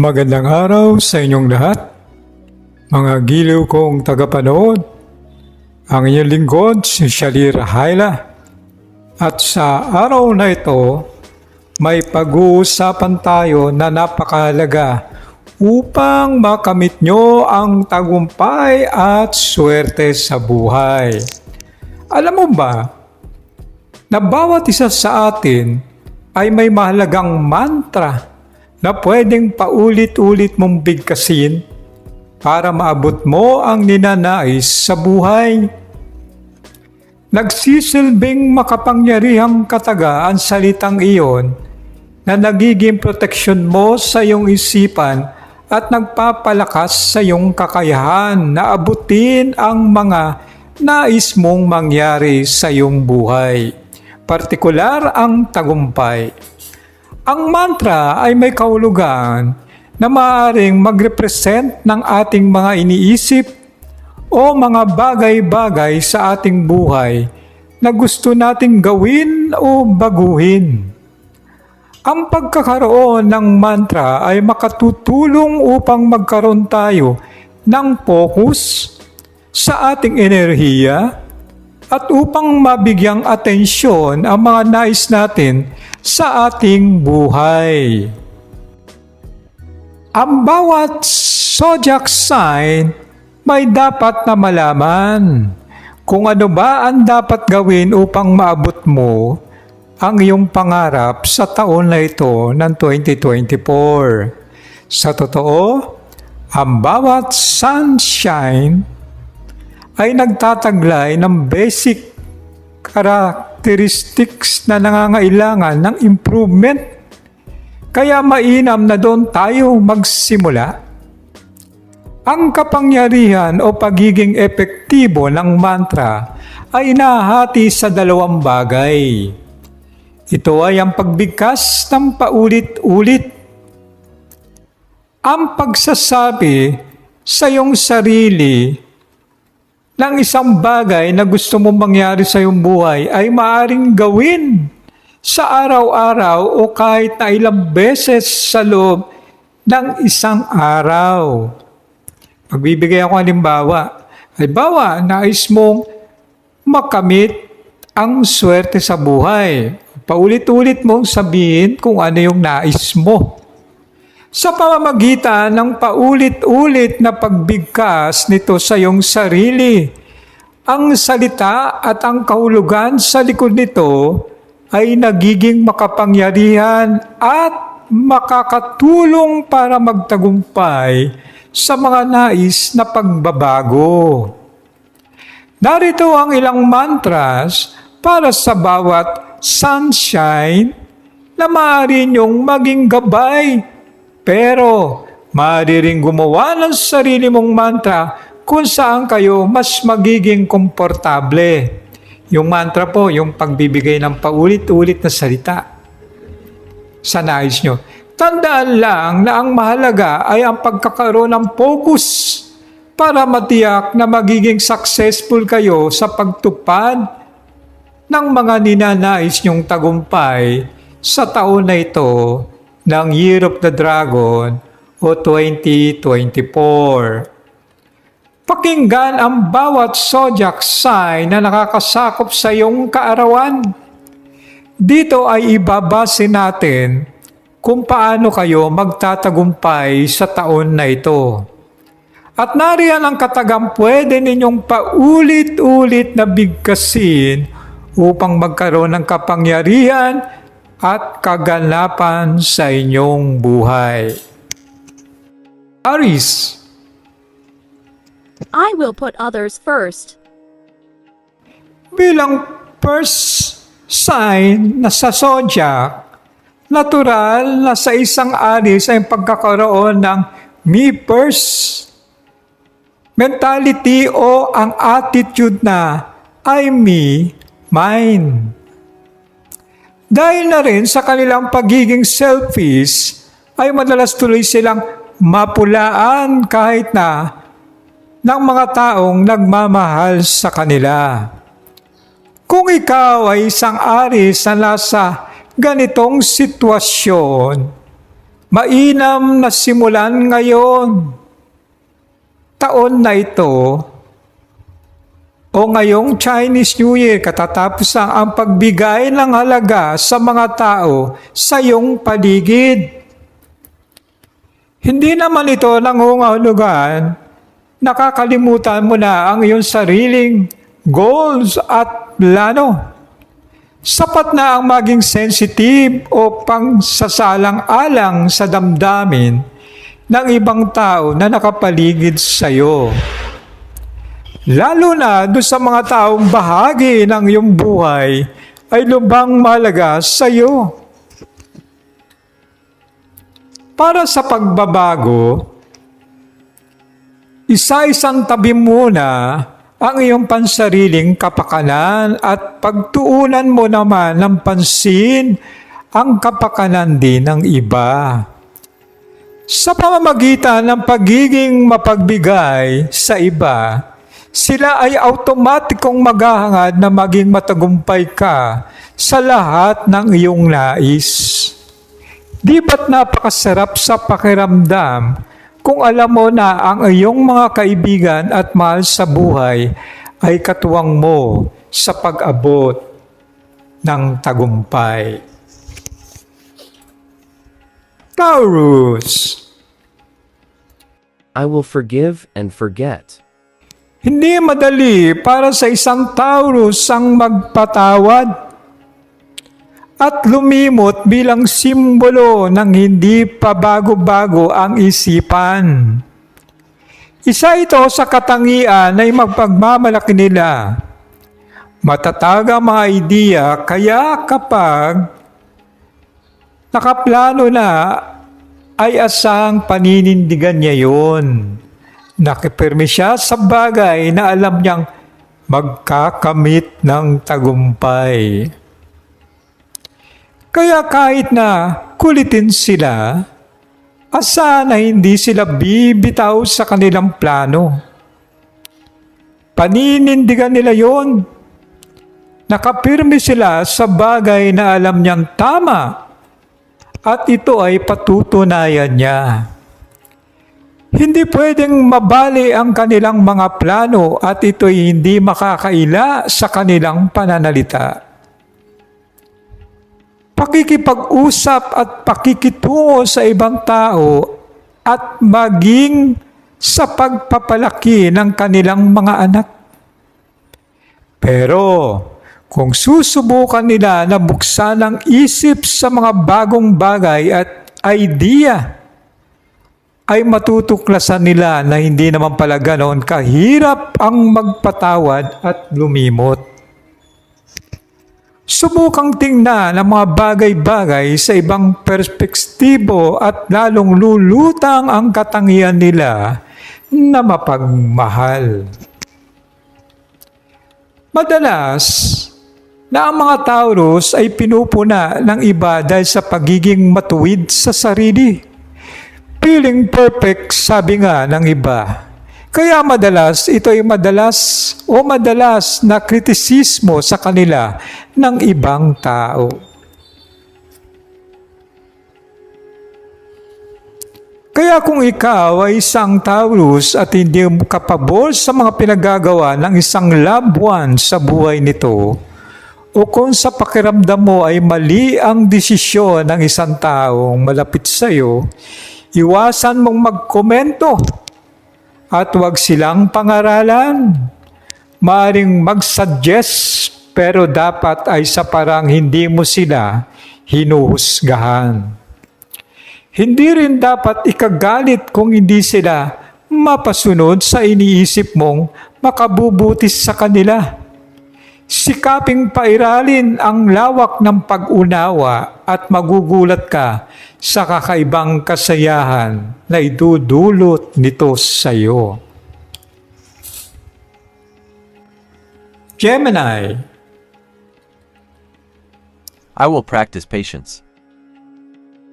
Magandang araw sa inyong lahat, mga giliw kong tagapanood. Ang inyong lingkod, si Shalir Haila. At sa araw na ito, may pag-uusapan tayo na napakahalaga upang makamit nyo ang tagumpay at swerte sa buhay. Alam mo ba, na bawat isa sa atin ay may mahalagang mantra na pwedeng paulit-ulit mong bigkasin para maabot mo ang ninanais sa buhay. Nagsisilbing makapangyarihang kataga ang salitang iyon na nagiging proteksyon mo sa iyong isipan at nagpapalakas sa iyong kakayahan na abutin ang mga nais mong mangyari sa iyong buhay, partikular ang tagumpay. Ang mantra ay may kahulugan na maaaring magrepresent ng ating mga iniisip o mga bagay-bagay sa ating buhay na gusto nating gawin o baguhin. Ang pagkakaroon ng mantra ay makatutulong upang magkaroon tayo ng focus sa ating enerhiya at upang mabigyang atensyon ang mga nais natin sa ating buhay. Ang bawat zodiac sign may dapat na malaman kung ano ba ang dapat gawin upang maabot mo ang iyong pangarap sa taon na ito ng 2024. Sa totoo, ang bawat sunshine ay nagtataglay ng basic characteristics na nangangailangan ng improvement. Kaya mainam na doon tayo magsimula. Ang kapangyarihan o pagiging epektibo ng mantra ay nahati sa dalawang bagay. Ito ay ang pagbigkas ng paulit-ulit. Ang pagsasabi sa iyong sarili ng isang bagay na gusto mong mangyari sa iyong buhay ay maaring gawin sa araw-araw o kahit na ilang beses sa loob ng isang araw. Magbibigay ako halimbawa. Halimbawa, nais mong makamit ang swerte sa buhay. Paulit-ulit mong sabihin kung ano yung nais mo. Sa pamamagitan ng paulit-ulit na pagbigkas nito sa iyong sarili, ang salita at ang kahulugan sa likod nito ay nagiging makapangyarihan at makakatulong para magtagumpay sa mga nais na pagbabago. Narito ang ilang mantras para sa bawat sunshine na maaari niyong maging gabay pero maaari rin gumawa ng sarili mong mantra kung saan kayo mas magiging komportable. Yung mantra po, yung pagbibigay ng paulit-ulit na salita sa nais nyo. Tandaan lang na ang mahalaga ay ang pagkakaroon ng focus para matiyak na magiging successful kayo sa pagtupad ng mga ninanais nyong tagumpay sa taon na ito ng Year of the Dragon o 2024. Pakinggan ang bawat zodiac sign na nakakasakop sa iyong kaarawan. Dito ay ibabase natin kung paano kayo magtatagumpay sa taon na ito. At nariyan ang katagang pwede ninyong paulit-ulit na bigkasin upang magkaroon ng kapangyarihan at kaganapan sa inyong buhay. Aris, I will put others first. bilang first sign na sa zodiac, natural na sa isang aris ay pagkakaroon ng me first mentality o ang attitude na I, me, mine. Dahil na rin sa kanilang pagiging selfish, ay madalas tuloy silang mapulaan kahit na ng mga taong nagmamahal sa kanila. Kung ikaw ay isang aris na nasa ganitong sitwasyon, mainam na simulan ngayon. Taon na ito, o ngayong Chinese New Year, katatapos ang, ang pagbigay ng halaga sa mga tao sa iyong paligid. Hindi naman ito nangungahulugan, nakakalimutan mo na ang iyong sariling goals at plano. Sapat na ang maging sensitive o pangsasalang-alang sa damdamin ng ibang tao na nakapaligid sa iyo. Lalo na doon sa mga taong bahagi ng iyong buhay ay lubang malaga sa iyo. Para sa pagbabago, isa-isang tabi muna ang iyong pansariling kapakanan at pagtuunan mo naman ng pansin ang kapakanan din ng iba. Sa pamamagitan ng pagiging mapagbigay sa iba, sila ay automatikong maghahangad na maging matagumpay ka sa lahat ng iyong nais. Di ba't napakasarap sa pakiramdam kung alam mo na ang iyong mga kaibigan at mahal sa buhay ay katuwang mo sa pag-abot ng tagumpay. Taurus I will forgive and forget. Hindi madali para sa isang Taurus ang magpatawad at lumimot bilang simbolo ng hindi pa bago-bago ang isipan. Isa ito sa katangian ay magpagmamalaki nila. Matatag ang mga idea kaya kapag nakaplano na ay asang paninindigan niya yon. Nakipirmi siya sa bagay na alam niyang magkakamit ng tagumpay. Kaya kahit na kulitin sila, asa na hindi sila bibitaw sa kanilang plano. Paninindigan nila yon. Nakapirmi sila sa bagay na alam niyang tama at ito ay patutunayan niya. Hindi pwedeng mabali ang kanilang mga plano at ito'y hindi makakaila sa kanilang pananalita. Pakikipag-usap at pakikitungo sa ibang tao at maging sa pagpapalaki ng kanilang mga anak. Pero kung susubukan nila na buksan ang isip sa mga bagong bagay at idea, ay matutuklasan nila na hindi naman pala ganon kahirap ang magpatawad at lumimot. Subukang tingnan ang mga bagay-bagay sa ibang perspektibo at lalong lulutang ang katangian nila na mapagmahal. Madalas, na ang mga Taurus ay pinupuna ng iba dahil sa pagiging matuwid sa sarili. Feeling perfect, sabi nga ng iba. Kaya madalas, ito ay madalas o madalas na kritisismo sa kanila ng ibang tao. Kaya kung ikaw ay isang Taurus at hindi ka pabor sa mga pinagagawa ng isang loved one sa buhay nito, o kung sa pakiramdam mo ay mali ang desisyon ng isang taong malapit sa iyo, iwasan mong magkomento at huwag silang pangaralan. Maaring mag-suggest pero dapat ay sa parang hindi mo sila hinuhusgahan. Hindi rin dapat ikagalit kung hindi sila mapasunod sa iniisip mong makabubutis sa kanila. Sikaping pairalin ang lawak ng pag-unawa at magugulat ka sa kakaibang kasayahan na idudulot nito sa iyo. Gemini, I will practice patience.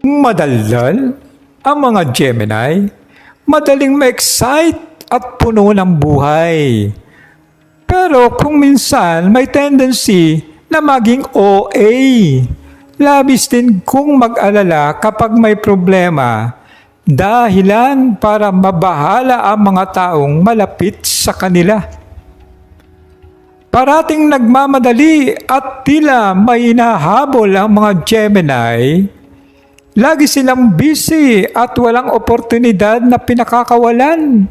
madaldal ang mga Gemini, madaling ma-excite at puno ng buhay. Pero kung minsan may tendency na maging OA, Labis din kung mag-alala kapag may problema dahilan para mabahala ang mga taong malapit sa kanila. Parating nagmamadali at tila may inahabol ang mga Gemini, lagi silang busy at walang oportunidad na pinakakawalan.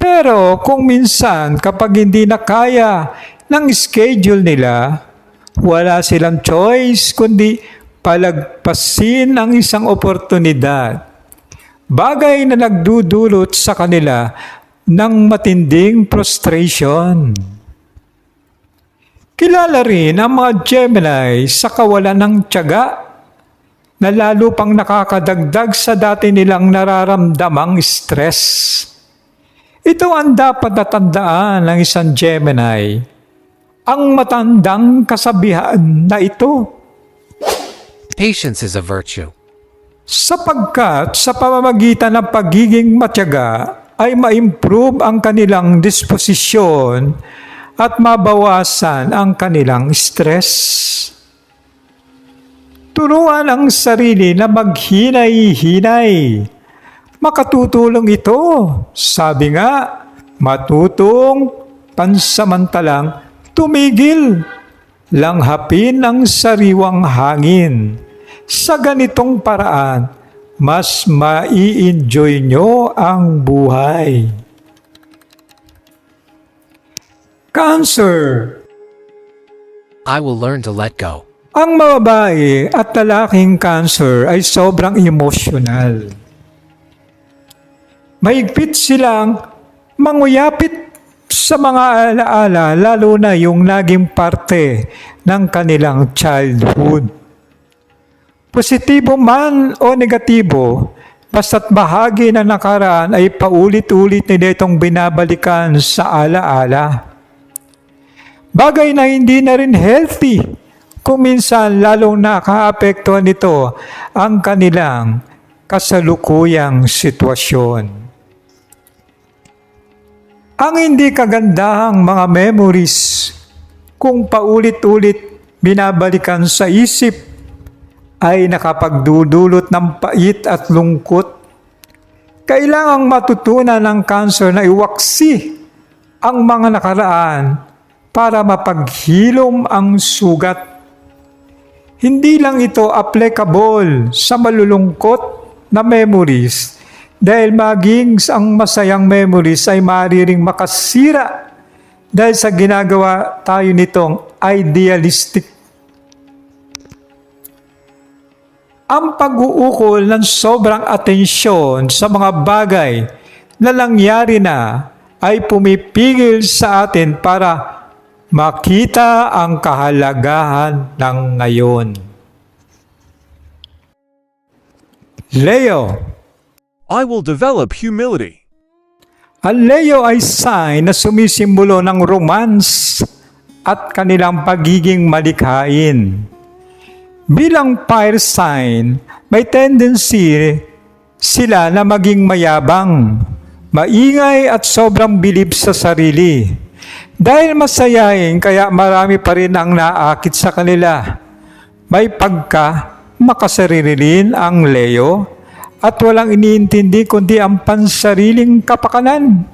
Pero kung minsan kapag hindi na kaya ng schedule nila, wala silang choice kundi palagpasin ang isang oportunidad. Bagay na nagdudulot sa kanila ng matinding frustration. Kilala rin ang mga Gemini sa kawalan ng tiyaga na lalo pang nakakadagdag sa dati nilang nararamdamang stress. Ito ang dapat natandaan ng isang Gemini. Ang matandang kasabihan na ito. Patience is a virtue. Sapagkat sa pamamagitan ng pagiging matyaga ay ma-improve ang kanilang disposisyon at mabawasan ang kanilang stress. Turuan ang sarili na maghinay-hinay. Makatutulong ito. Sabi nga, matutong pansamantalang tumigil. Langhapin ang sariwang hangin. Sa ganitong paraan, mas mai-enjoy nyo ang buhay. Cancer I will learn to let go. Ang mga babae at lalaking cancer ay sobrang emotional. Mahigpit silang manguyapit sa mga alaala lalo na yung naging parte ng kanilang childhood. Positibo man o negatibo, basta't bahagi ng nakaraan ay paulit-ulit nila itong binabalikan sa alaala. Bagay na hindi na rin healthy kung minsan lalong nakaapektuhan nito ang kanilang kasalukuyang sitwasyon. Ang hindi kagandahang mga memories kung paulit-ulit binabalikan sa isip ay nakapagdudulot ng pait at lungkot. Kailangang matutunan ng cancer na iwaksi ang mga nakaraan para mapaghilom ang sugat. Hindi lang ito applicable sa malulungkot na memories dahil maging ang masayang memories ay maaaring makasira dahil sa ginagawa tayo nitong idealistic. Ang pag-uukol ng sobrang atensyon sa mga bagay na nangyari na ay pumipigil sa atin para makita ang kahalagahan ng ngayon. Leo I will develop humility. Ang Leo ay sign na sumisimbolo ng romance at kanilang pagiging malikhain. Bilang fire sign, may tendency sila na maging mayabang, maingay at sobrang bilib sa sarili. Dahil masayahin kaya marami pa rin ang naakit sa kanila. May pagka makasaririlin ang Leo at walang iniintindi kundi ang pansariling kapakanan.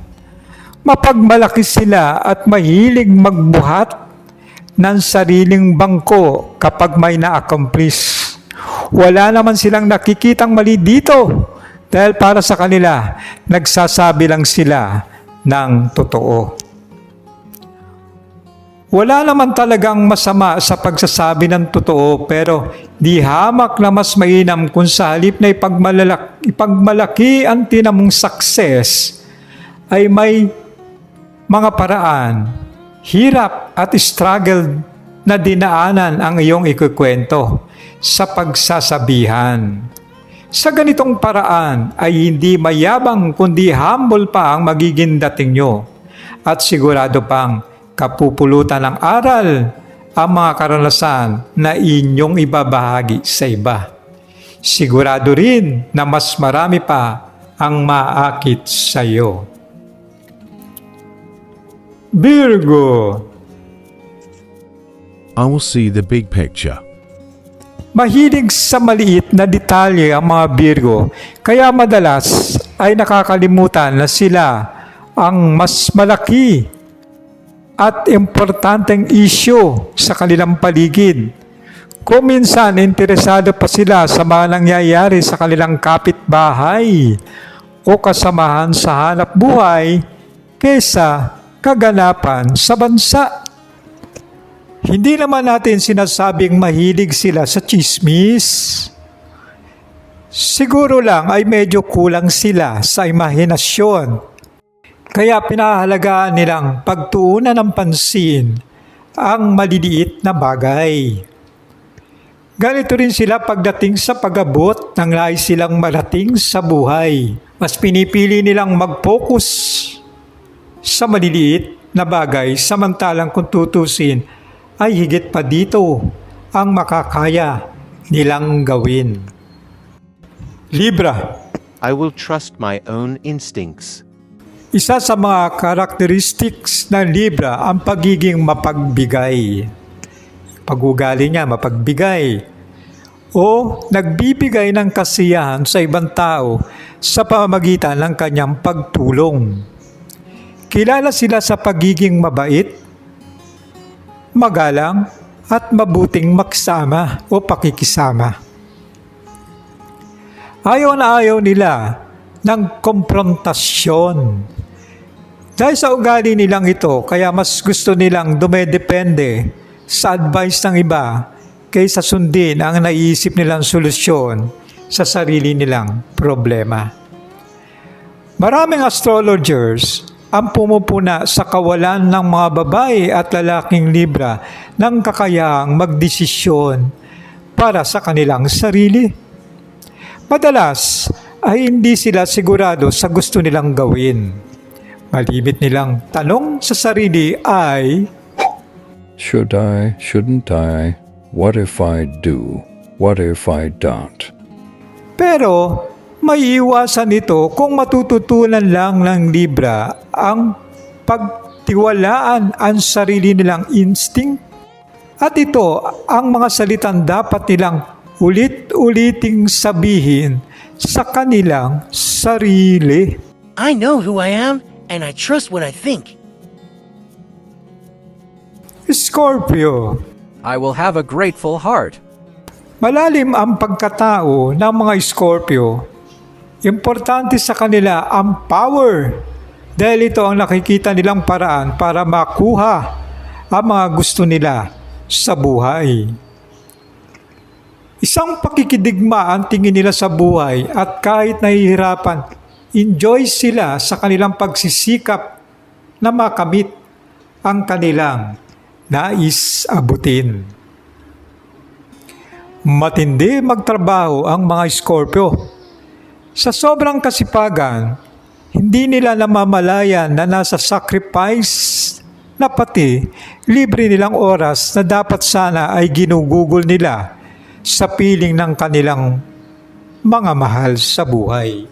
Mapagmalaki sila at mahilig magbuhat ng sariling bangko kapag may na-accomplish. Wala naman silang nakikitang mali dito dahil para sa kanila, nagsasabi lang sila ng totoo. Wala naman talagang masama sa pagsasabi ng totoo pero di hamak na mas mainam kung sa halip na ipagmalak, ipagmalaki ang tinamong success ay may mga paraan, hirap at struggle na dinaanan ang iyong ikukwento sa pagsasabihan. Sa ganitong paraan ay hindi mayabang kundi humble pa ang magiging dating nyo at sigurado pang kapupulutan ng aral ang mga karanasan na inyong ibabahagi sa iba. Sigurado rin na mas marami pa ang maakit sa iyo. Virgo I will see the big picture. Mahilig sa maliit na detalye ang mga Virgo, kaya madalas ay nakakalimutan na sila ang mas malaki at importanteng issue sa kanilang paligid. Kung minsan interesado pa sila sa mga nangyayari sa kanilang kapitbahay o kasamahan sa hanap buhay kesa kaganapan sa bansa. Hindi naman natin sinasabing mahilig sila sa chismis. Siguro lang ay medyo kulang sila sa imahinasyon. Kaya pinahalagaan nilang pagtuunan ng pansin ang maliliit na bagay. Ganito rin sila pagdating sa pag-abot ng nais silang marating sa buhay. Mas pinipili nilang mag-focus sa maliliit na bagay samantalang kung tutusin ay higit pa dito ang makakaya nilang gawin. Libra, I will trust my own instincts. Isa sa mga characteristics ng Libra ang pagiging mapagbigay. Pag-ugali niya, mapagbigay. O nagbibigay ng kasiyahan sa ibang tao sa pamamagitan ng kanyang pagtulong. Kilala sila sa pagiging mabait, magalang, at mabuting maksama o pakikisama. Ayaw na ayaw nila ng komprontasyon. Dahil sa ugali nilang ito, kaya mas gusto nilang dumedepende sa advice ng iba kaysa sundin ang naiisip nilang solusyon sa sarili nilang problema. Maraming astrologers ang pumupuna sa kawalan ng mga babae at lalaking Libra ng kakayahang magdesisyon para sa kanilang sarili. Madalas ay hindi sila sigurado sa gusto nilang gawin. Malimit nilang tanong sa sarili ay, Should I? Shouldn't I? What if I do? What if I don't? pero may iwasan ito kung matututunan lang ng Libra ang pagtiwalaan ang sarili nilang instinct. At ito ang mga salitang dapat nilang ulit-uliting sabihin sa kanilang sarili. I know who I am, and I trust what I think. Scorpio, I will have a grateful heart. Malalim ang pagkatao ng mga Scorpio. Importante sa kanila ang power dahil ito ang nakikita nilang paraan para makuha ang mga gusto nila sa buhay. Isang pakikidigma ang tingin nila sa buhay at kahit nahihirapan, enjoy sila sa kanilang pagsisikap na makamit ang kanilang nais abutin. Matindi magtrabaho ang mga Scorpio. Sa sobrang kasipagan, hindi nila namamalayan na nasa sacrifice na pati libre nilang oras na dapat sana ay ginugugol nila sa piling ng kanilang mga mahal sa buhay.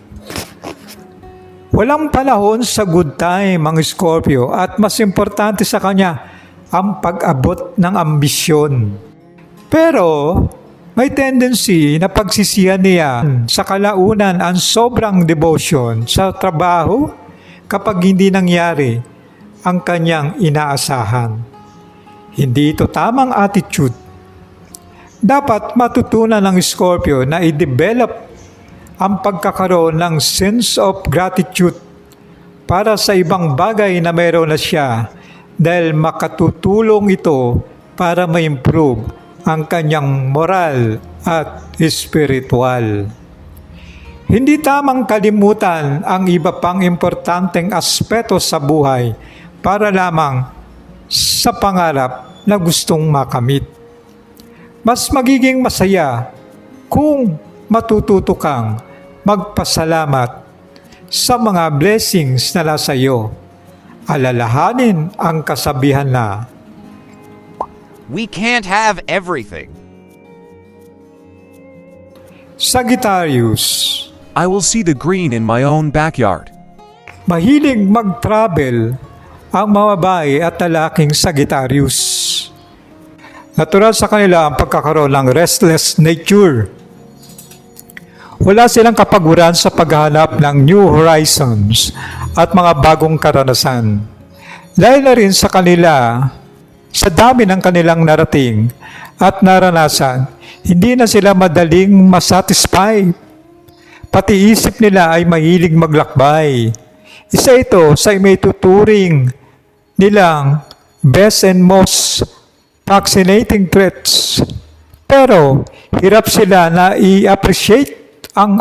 Walang panahon sa good time ang Scorpio at mas importante sa kanya ang pag-abot ng ambisyon. Pero may tendency na pagsisiyan niya sa kalaunan ang sobrang devotion sa trabaho kapag hindi nangyari ang kanyang inaasahan. Hindi ito tamang attitude. Dapat matutunan ng Scorpio na i-develop ang pagkakaroon ng sense of gratitude para sa ibang bagay na mayroon na siya dahil makatutulong ito para ma-improve ang kanyang moral at spiritual. Hindi tamang kalimutan ang iba pang importanteng aspeto sa buhay para lamang sa pangarap na gustong makamit. Mas magiging masaya kung matututo kang magpasalamat sa mga blessings na nasa iyo. Alalahanin ang kasabihan na We can't have everything. Sagittarius, I will see the green in my own backyard. mahilig mag-travel ang mga babae at lalaking Sagittarius. Natural sa kanila ang pagkakaroon ng restless nature. Wala silang kapaguran sa paghahanap ng new horizons at mga bagong karanasan. Dahil na rin sa kanila, sa dami ng kanilang narating at naranasan, hindi na sila madaling masatisfy. Pati isip nila ay mahilig maglakbay. Isa ito sa may tuturing nilang best and most fascinating traits. Pero hirap sila na i-appreciate ang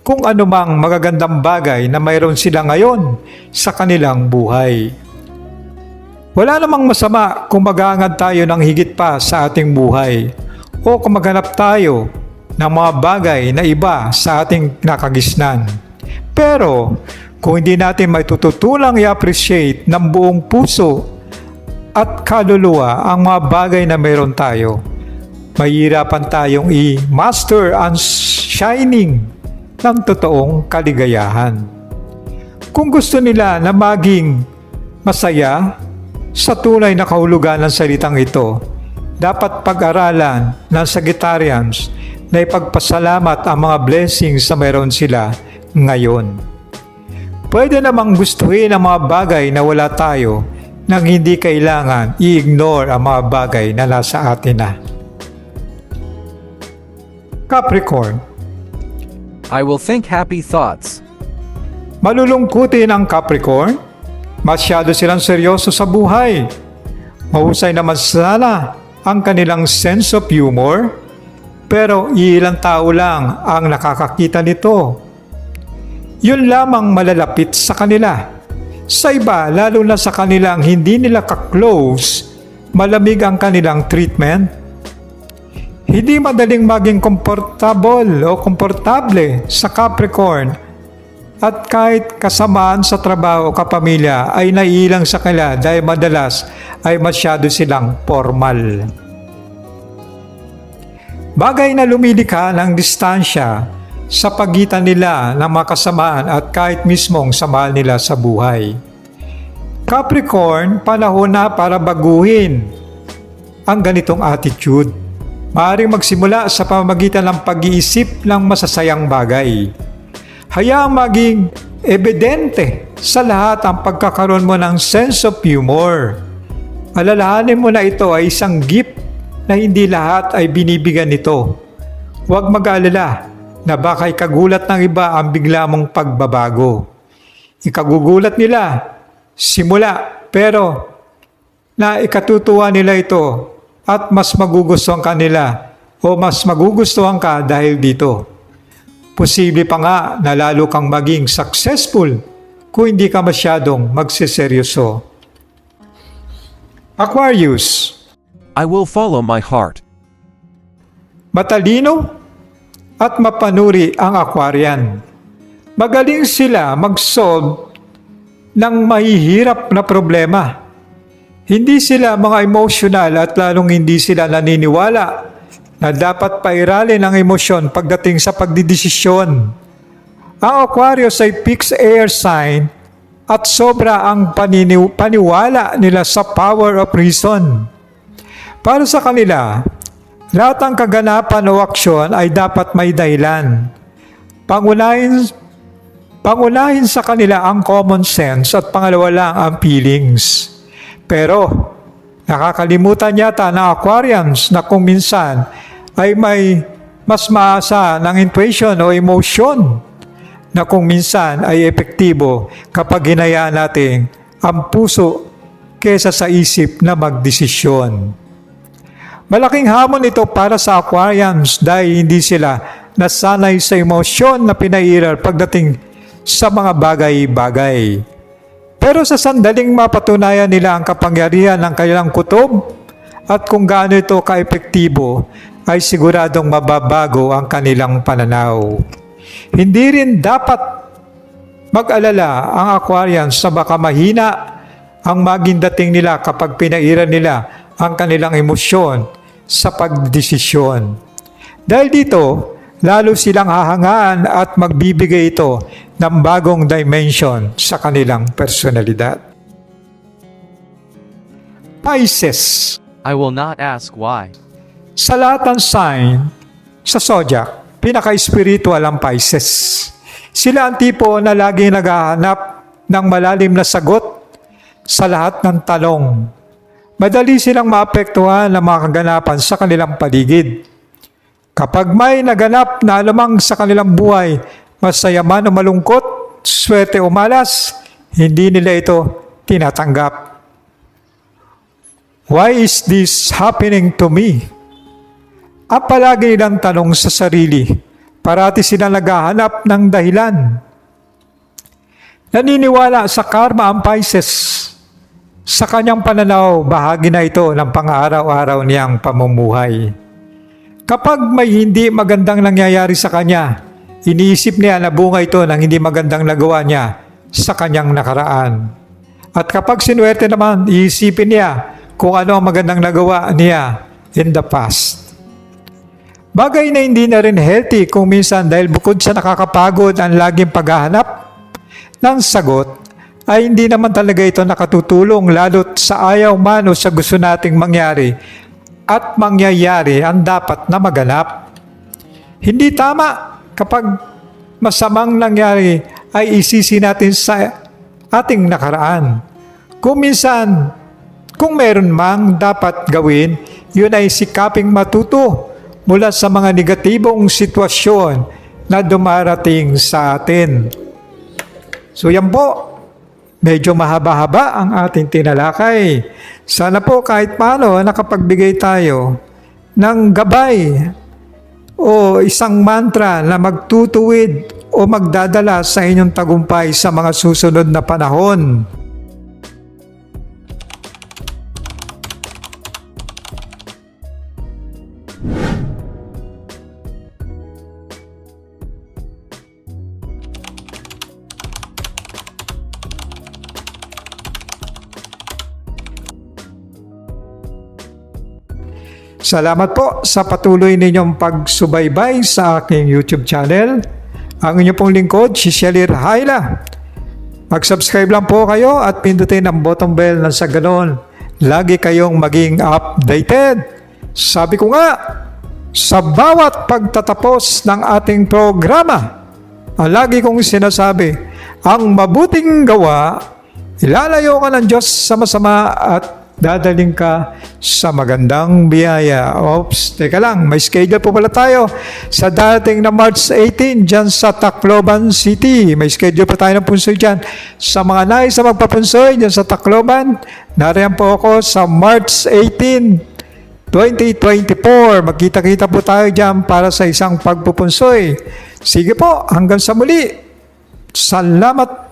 kung anumang magagandang bagay na mayroon sila ngayon sa kanilang buhay. Wala namang masama kung maghangad tayo ng higit pa sa ating buhay o kung maghanap tayo ng mga bagay na iba sa ating nakagisnan. Pero kung hindi natin may tututulang i-appreciate ng buong puso at kaluluwa ang mga bagay na mayroon tayo, mahirapan tayong i-master ang shining ng totoong kaligayahan. Kung gusto nila na maging masaya sa tunay na kahulugan ng salitang ito, dapat pag-aralan ng Sagittarians na ipagpasalamat ang mga blessings na mayroon sila ngayon. Pwede namang gustuhin ang mga bagay na wala tayo nang hindi kailangan i-ignore ang mga bagay na nasa atin na. Capricorn, I will think happy thoughts. malulungkutin ang Capricorn. Masyado silang seryoso sa buhay. Mahusay naman sana ang kanilang sense of humor, pero ilang tao lang ang nakakakita nito. Yun lamang malalapit sa kanila. Sa iba, lalo na sa kanilang hindi nila ka-close, malamig ang kanilang treatment. Hindi madaling maging komportable o komportable sa Capricorn at kahit kasamaan sa trabaho o kapamilya ay naiilang sa kanila dahil madalas ay masyado silang formal. Bagay na lumilikha ng distansya sa pagitan nila ng mga kasamaan at kahit mismong samahan nila sa buhay. Capricorn, panahon na para baguhin ang ganitong attitude. Maaaring magsimula sa pamamagitan ng pag-iisip ng masasayang bagay. Hayaang maging ebidente sa lahat ang pagkakaroon mo ng sense of humor. Alalahanin mo na ito ay isang gift na hindi lahat ay binibigyan nito. Huwag mag-alala na baka ikagulat ng iba ang bigla mong pagbabago. Ikagugulat nila, simula, pero na ikatutuwa nila ito at mas magugustuhan ka nila o mas magugustuhan ka dahil dito. Posible pa nga na lalo kang maging successful kung hindi ka masyadong magsiseryoso. Aquarius, I will follow my heart. matalino at mapanuri ang Aquarian. Magaling sila mag-solve ng mahihirap na problema. Hindi sila mga emotional at lalong hindi sila naniniwala na dapat pairalin ang emosyon pagdating sa pagdidesisyon. Ang Aquarius ay fixed air sign at sobra ang paniniw- paniwala nila sa power of reason. Para sa kanila, lahat ng kaganapan o aksyon ay dapat may dahilan. Pangunahin, pangunahin sa kanila ang common sense at pangalawa lang ang feelings. Pero nakakalimutan yata ng Aquarians na kung minsan ay may mas maasa ng intuition o emotion na kung minsan ay epektibo kapag hinayaan natin ang puso kesa sa isip na magdesisyon. Malaking hamon ito para sa Aquarians dahil hindi sila nasanay sa emosyon na pinairal pagdating sa mga bagay-bagay. Pero sa sandaling mapatunayan nila ang kapangyarihan ng kanilang kutob at kung gaano ito kaepektibo, ay siguradong mababago ang kanilang pananaw. Hindi rin dapat mag-alala ang Aquarians na baka mahina ang maging dating nila kapag pinairan nila ang kanilang emosyon sa pagdesisyon. Dahil dito, lalo silang hahangaan at magbibigay ito ng bagong dimension sa kanilang personalidad. Pisces I will not ask why. Sa lahat ng sign, sa zodiac, pinaka-spiritual ang Pisces. Sila ang tipo na lagi naghahanap ng malalim na sagot sa lahat ng talong. Madali silang maapektuhan ng mga kaganapan sa kanilang paligid. Kapag may naganap na alamang sa kanilang buhay, masaya man o malungkot, swerte o malas, hindi nila ito tinatanggap. Why is this happening to me? Ang palagi nilang tanong sa sarili, parati silang naghahanap ng dahilan. Naniniwala sa karma ang Pisces. Sa kanyang pananaw, bahagi na ito ng pang-araw-araw niyang pamumuhay. Kapag may hindi magandang nangyayari sa kanya, iniisip niya na bunga ito ng hindi magandang nagawa niya sa kanyang nakaraan. At kapag sinuwerte naman, iisipin niya kung ano ang magandang nagawa niya in the past. Bagay na hindi na rin healthy kung minsan dahil bukod sa nakakapagod ang laging paghahanap ng sagot, ay hindi naman talaga ito nakatutulong lalo't sa ayaw man o sa gusto nating mangyari at mangyayari ang dapat na maganap. Hindi tama kapag masamang nangyari ay isisi natin sa ating nakaraan. Kung minsan, kung meron mang dapat gawin, yun ay sikaping matuto mula sa mga negatibong sitwasyon na dumarating sa atin. So yan po, medyo mahaba-haba ang ating tinalakay. Sana po kahit paano nakapagbigay tayo ng gabay o isang mantra na magtutuwid o magdadala sa inyong tagumpay sa mga susunod na panahon. Salamat po sa patuloy ninyong pagsubaybay sa aking YouTube channel. Ang inyong pong lingkod, si Shelly Rahaila. Mag-subscribe lang po kayo at pindutin ang bottom bell na sa ganon. Lagi kayong maging updated. Sabi ko nga, sa bawat pagtatapos ng ating programa, ang lagi kong sinasabi, ang mabuting gawa, ilalayo ka ng Diyos sa masama at dadaling ka sa magandang biyaya. Oops, teka lang, may schedule po pala tayo sa dating na March 18 dyan sa Tacloban City. May schedule pa tayo ng punsoy dyan. Sa mga nais na magpapunsoy dyan sa Tacloban, nariyan po ako sa March 18, 2024. Magkita-kita po tayo dyan para sa isang pagpupunsoy. Sige po, hanggang sa muli. Salamat